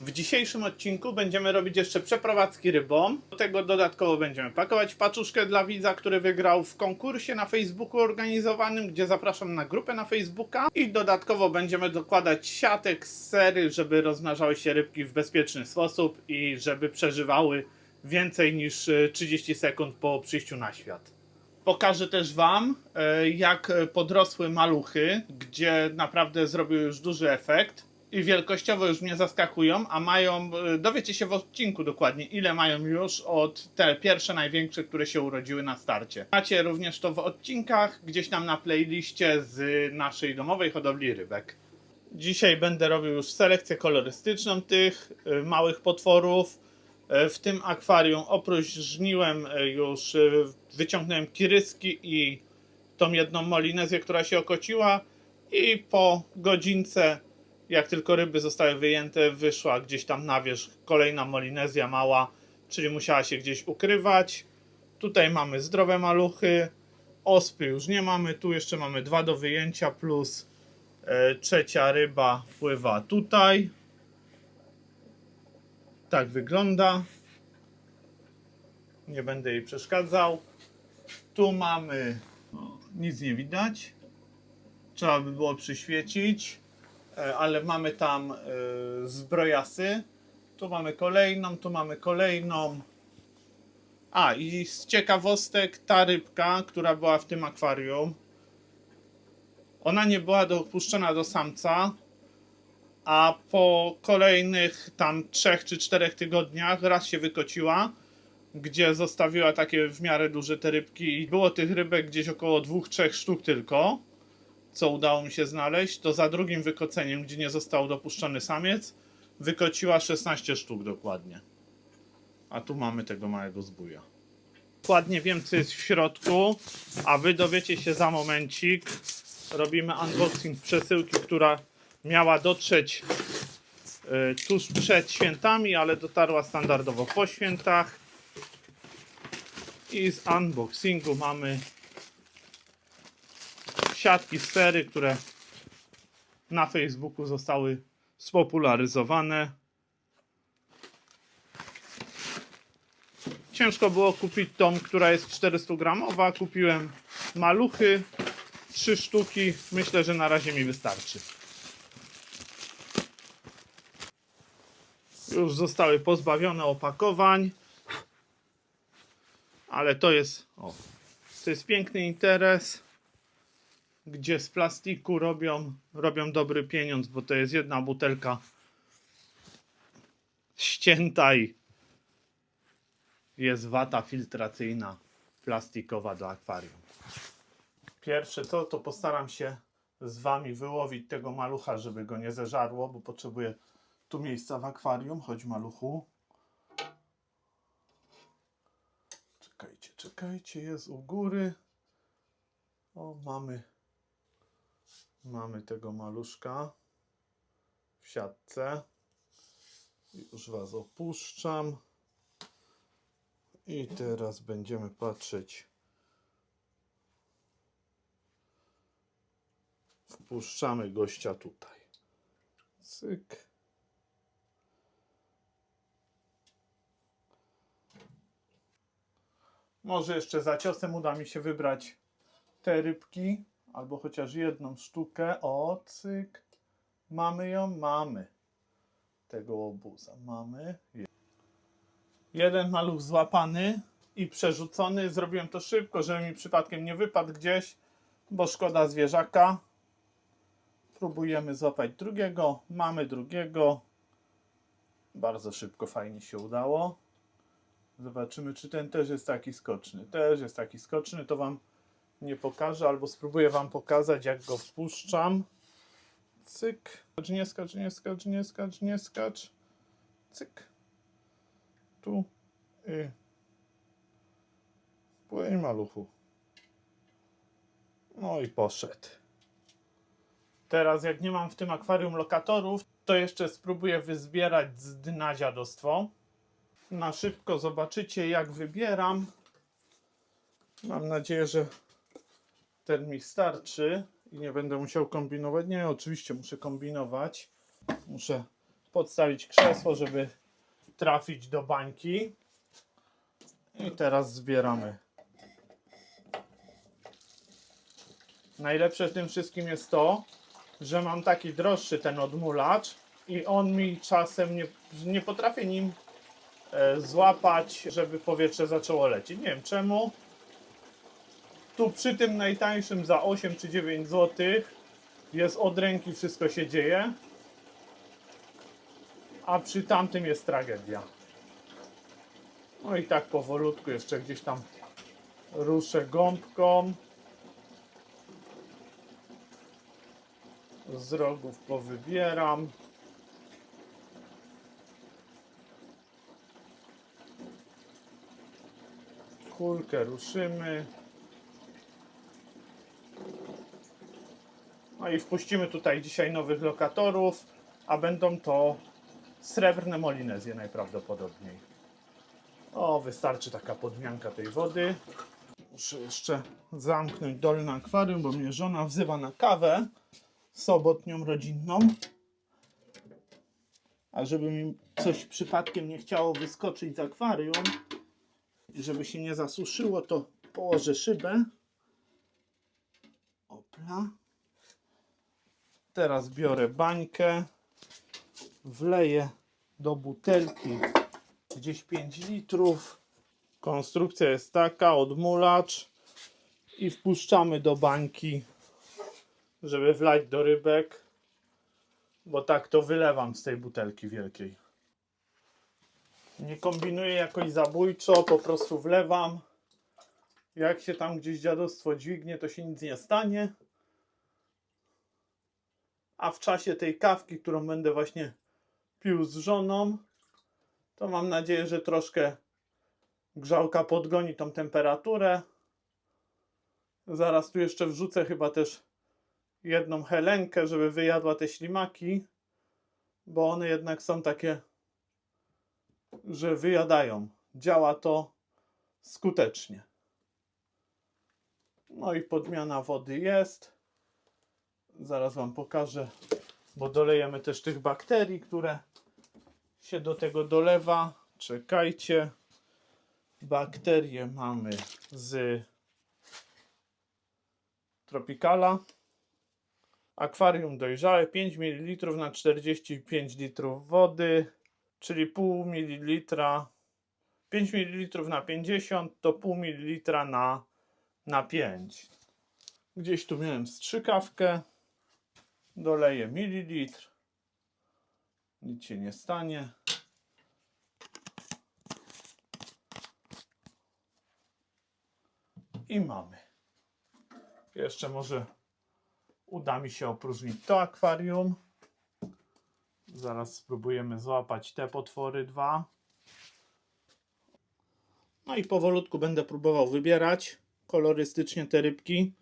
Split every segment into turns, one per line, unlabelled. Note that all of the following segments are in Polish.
W dzisiejszym odcinku będziemy robić jeszcze przeprowadzki rybą. Do tego dodatkowo będziemy pakować paczuszkę dla widza, który wygrał w konkursie na Facebooku organizowanym, gdzie zapraszam na grupę na Facebooka. I dodatkowo będziemy dokładać siatek z sery, żeby rozmnażały się rybki w bezpieczny sposób i żeby przeżywały więcej niż e, 30 sekund po przyjściu na świat. Pokażę też Wam, e, jak podrosły maluchy, gdzie naprawdę zrobił już duży efekt i wielkościowo już mnie zaskakują, a mają, e, dowiecie się w odcinku dokładnie, ile mają już od te pierwsze największe, które się urodziły na starcie. Macie również to w odcinkach, gdzieś tam na playliście z naszej domowej hodowli rybek. Dzisiaj będę robił już selekcję kolorystyczną tych e, małych potworów. E, W tym akwarium opróżniłem e, już, wyciągnąłem kiryski i tą jedną molinezję, która się okociła i po godzince, jak tylko ryby zostały wyjęte, wyszła gdzieś tam na wierzch kolejna molinezja mała, czyli musiała się gdzieś ukrywać. Tutaj mamy zdrowe maluchy, ospy już nie mamy, tu jeszcze mamy dwa do wyjęcia plus e, trzecia ryba pływa tutaj. Tak wygląda. Nie będę jej przeszkadzał. Tu mamy. O, nic nie widać. Trzeba by było przyświecić. E, Ale mamy tam e, zbrojasy. Tu mamy kolejną, tu mamy kolejną. A i z ciekawostek ta rybka, która była w tym akwarium, ona nie była dopuszczona do samca, a po kolejnych tam trzech czy czterech tygodniach raz się wykociła, gdzie zostawiła takie w miarę duże te rybki było tych rybek gdzieś około dwóch, trzech sztuk tylko, co udało mi się znaleźć, to za drugim wykoceniem, gdzie nie został dopuszczony samiec, wykociła 16 sztuk dokładnie. A tu mamy tego małego zbója. Dokładnie wiem, co jest w środku, a wy dowiecie się za momencik. Robimy unboxing przesyłki, która miała dotrzeć y, tuż przed świętami, ale dotarła standardowo po świętach. I z unboxingu mamy siatki z sery, które na Facebooku zostały spopularyzowane. Ciężko było kupić tą, która jest 400 gramowa. Kupiłem maluchy, trzy sztuki. Myślę, że na razie mi wystarczy. Już zostały pozbawione opakowań. Ale to jest, o, to jest piękny interes, gdzie z plastiku robią, robią dobry pieniądz, bo to jest jedna butelka ścięta i jest wata filtracyjna plastikowa do akwarium. Pierwsze co, to postaram się z wami wyłowić tego malucha, żeby go nie zeżarło, bo potrzebuję tu miejsca w akwarium. Chodź maluchu. Czekajcie, czekajcie, jest u góry. O, mamy mamy tego maluszka w siatce. Już was opuszczam. I teraz będziemy patrzeć. Wpuszczamy gościa tutaj. Cyk. Może jeszcze za ciosem uda mi się wybrać te rybki, albo chociaż jedną sztukę. O, cyk. Mamy ją, mamy. Tego obuza mamy. Jeden maluch złapany i przerzucony. Zrobiłem to szybko, żeby mi przypadkiem nie wypadł gdzieś, bo szkoda zwierzaka. Próbujemy złapać drugiego. Mamy drugiego. Bardzo szybko, fajnie się udało. Zobaczymy, czy ten też jest taki skoczny. Też jest taki skoczny, to Wam nie pokażę, albo spróbuję Wam pokazać, jak go wpuszczam. Cyk. Skacz, nie skacz, nie skacz, nie skacz, nie skacz. Cyk. Tu. I. Płyń, maluchu. No i poszedł. Teraz, jak nie mam w tym akwarium lokatorów, to jeszcze spróbuję wyzbierać z dna dziadostwo. Na szybko zobaczycie, jak wybieram. Mam nadzieję, że ten mi starczy i nie będę musiał kombinować. Nie, oczywiście muszę kombinować. Muszę podstawić krzesło, żeby trafić do bańki. I teraz zbieramy. Najlepsze w tym wszystkim jest to, że mam taki droższy ten odmulacz i on mi czasem nie, nie potrafię nim e, złapać, żeby powietrze zaczęło lecieć. Nie wiem czemu. Tu przy tym najtańszym za 8 czy 9 zł jest od ręki wszystko się dzieje, a przy tamtym jest tragedia. No i tak powolutku jeszcze gdzieś tam ruszę gąbką. Z rogów powybieram. Kulkę ruszymy. No i wpuścimy tutaj dzisiaj nowych lokatorów, a będą to srebrne molinezje najprawdopodobniej. O, wystarczy taka podmianka tej wody. Muszę jeszcze zamknąć dolne akwarium, bo mnie żona wzywa na kawę sobotnią rodzinną. A żeby mi coś przypadkiem nie chciało wyskoczyć z akwarium i żeby się nie zasuszyło, to położę szybę. Opla. Teraz biorę bańkę, wleję do butelki gdzieś 5 litrów. Konstrukcja jest taka, odmulacz i wpuszczamy do bańki, żeby wlać do rybek, bo tak to wylewam z tej butelki wielkiej. Nie kombinuję jakoś zabójczo, po prostu wlewam. Jak się tam gdzieś dziadostwo dźwignie, to się nic nie stanie. A w czasie tej kawki, którą będę właśnie pił z żoną, to mam nadzieję, że troszkę grzałka podgoni tą temperaturę. Zaraz tu jeszcze wrzucę chyba też jedną helenkę, żeby wyjadła te ślimaki, bo one jednak są takie, że wyjadają. Działa to skutecznie. No i podmiana wody jest. Zaraz Wam pokażę, bo dolejemy też tych bakterii, które się do tego dolewa. Czekajcie. Bakterie mamy z Tropicala. Akwarium dojrzałe 5 ml na 45 litrów wody, czyli pół mililitra. 5 ml na 50 to pół mililitra na, na 5. Gdzieś tu miałem strzykawkę. Doleję mililitr. Nic się nie stanie. I mamy. Jeszcze może uda mi się opróżnić to akwarium. Zaraz spróbujemy złapać te potwory dwa. No i powolutku będę próbował wybierać kolorystycznie te rybki.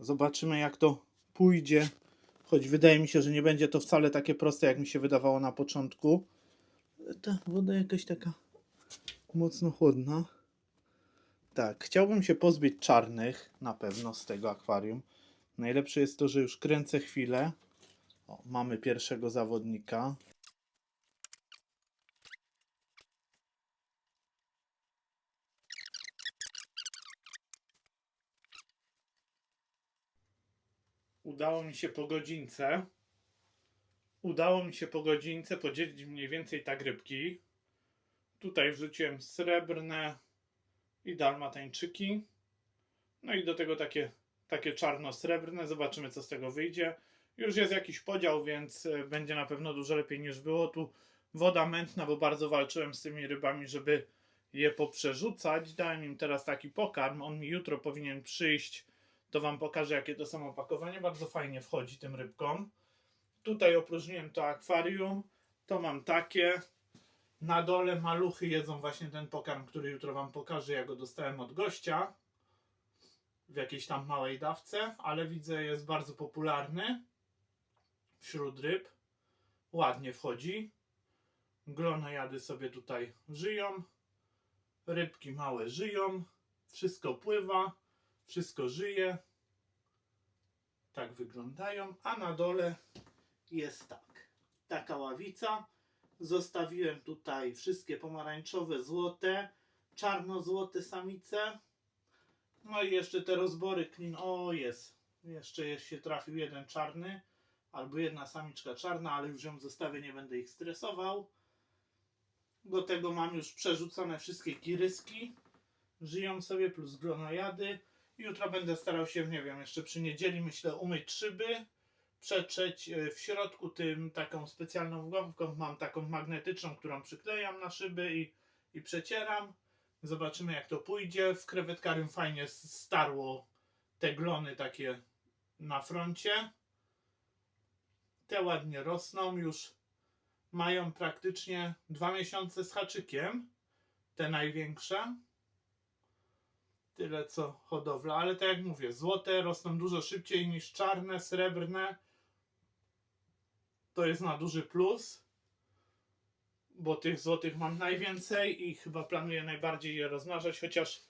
Zobaczymy jak to pójdzie. Choć wydaje mi się, że nie będzie to wcale takie proste, jak mi się wydawało na początku. Ta woda jakaś taka mocno chłodna. Tak, chciałbym się pozbyć czarnych na pewno z tego akwarium. Najlepsze jest to, że już kręcę chwilę. O, mamy pierwszego zawodnika. Udało mi się po godzince. Udało mi się po godzince podzielić mniej więcej tak rybki. Tutaj wrzuciłem srebrne i dalmatańczyki. No i do tego takie, takie czarno-srebrne. Zobaczymy, co z tego wyjdzie. Już jest jakiś podział, więc e, będzie na pewno dużo lepiej niż było. Tu woda mętna, bo bardzo walczyłem z tymi rybami, żeby je poprzerzucać. Dałem im teraz taki pokarm. On mi jutro powinien przyjść. To Wam pokażę, jakie to są opakowanie. Bardzo fajnie wchodzi tym rybkom. Tutaj opróżniłem to akwarium. To mam takie. Na dole maluchy jedzą właśnie ten pokarm, który jutro Wam pokażę. Ja go dostałem od gościa w jakiejś tam małej dawce, ale widzę jest bardzo popularny wśród ryb. Ładnie wchodzi. Glonojady sobie tutaj żyją. Rybki małe żyją. Wszystko pływa. Wszystko żyje. Tak wyglądają. A na dole jest tak. taka ławica. Zostawiłem tutaj wszystkie pomarańczowe, złote, czarno-złote samice. No i jeszcze te rozbory clean. O, jest. Jeszcze się trafił jeden czarny, albo jedna samiczka czarna, ale już ją zostawię, nie będę ich stresował. Do tego mam już przerzucone wszystkie kiryski. Żyją sobie plus glonojady. Jutro będę starał się, nie wiem, jeszcze przy niedzieli myślę umyć szyby, przetrzeć e, w środku tym taką specjalną gąbką. Mam taką magnetyczną, którą przyklejam na szyby i, i przecieram. Zobaczymy jak to pójdzie. W krewetkarium fajnie starło te glony takie na froncie. Te ładnie rosną, już mają praktycznie dwa miesiące z haczykiem. Te największe. Tyle co hodowla, ale tak jak mówię, złote rosną dużo szybciej niż czarne, srebrne. To jest na duży plus, bo tych złotych mam najwięcej i chyba planuję najbardziej je rozmnażać, chociaż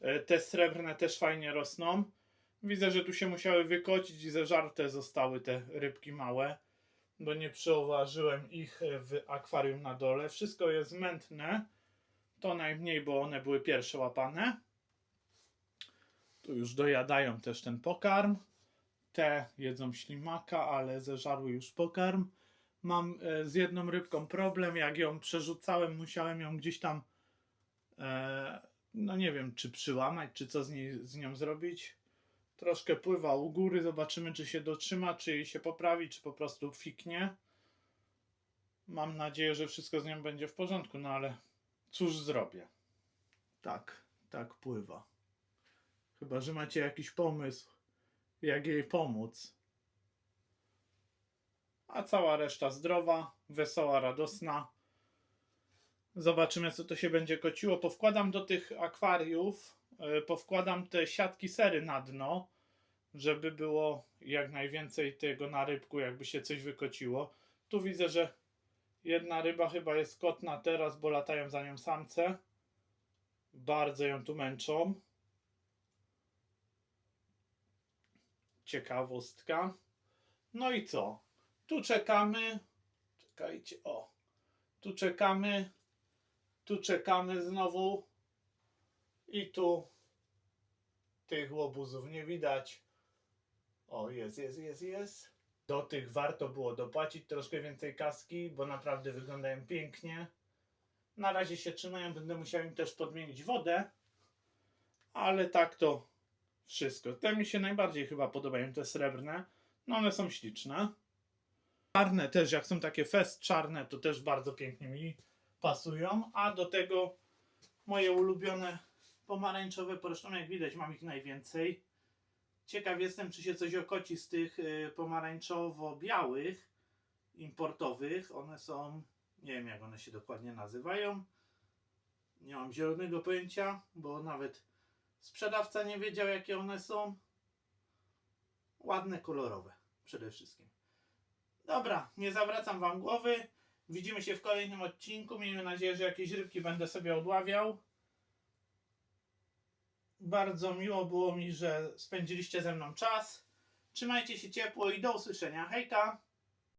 e, te srebrne też fajnie rosną. Widzę, że tu się musiały wykocić i zeżarte zostały te rybki małe, bo nie przeoważyłem ich w akwarium na dole. Wszystko jest mętne, to najmniej, bo one były pierwsze łapane. Tu już dojadają też ten pokarm. Te jedzą ślimaka, ale zeżarły już pokarm. Mam e, z jedną rybką problem. Jak ją przerzucałem, musiałem ją gdzieś tam, e, no nie wiem, czy przyłamać, czy co z, niej, z nią zrobić. Troszkę pływa u góry. Zobaczymy, czy się dotrzyma, czy jej się poprawi, czy po prostu fiknie. Mam nadzieję, że wszystko z nią będzie w porządku, no ale cóż zrobię. Tak, tak pływa. Chyba, że macie jakiś pomysł, jak jej pomóc. A cała reszta zdrowa, wesoła, radosna. Zobaczymy, co to się będzie kociło. Powkładam do tych akwariów, yy, powkładam te siatki sery na dno, żeby było jak najwięcej tego na rybku, jakby się coś wykociło. Tu widzę, że jedna ryba chyba jest kotna teraz, bo latają za nią samce. Bardzo ją tu męczą. Ciekawostka. No i co? Tu czekamy. Czekajcie, o. Tu czekamy. Tu czekamy znowu. I tu tych łobuzów nie widać. O, jest, jest, jest, jest. Do tych warto było dopłacić troszkę więcej kaski, bo naprawdę wyglądają pięknie. Na razie się trzymają, będę musiał im też podmienić wodę. Ale tak to wszystko. Te mi się najbardziej chyba podobają, te srebrne. No one są śliczne. Czarne też, jak są takie fest czarne, to też bardzo pięknie mi pasują. A do tego moje ulubione pomarańczowe, zresztą jak widać mam ich najwięcej. Ciekaw jestem, czy się coś okoci z tych y, pomarańczowo-białych importowych. One są, nie wiem jak one się dokładnie nazywają. Nie mam zielonego pojęcia, bo nawet Sprzedawca nie wiedział, jakie one są. Ładne, kolorowe przede wszystkim. Dobra, nie zawracam Wam głowy. Widzimy się w kolejnym odcinku. Miejmy nadzieję, że jakieś rybki będę sobie odławiał. Bardzo miło było mi, że spędziliście ze mną czas. Trzymajcie się ciepło i do usłyszenia. Hejka!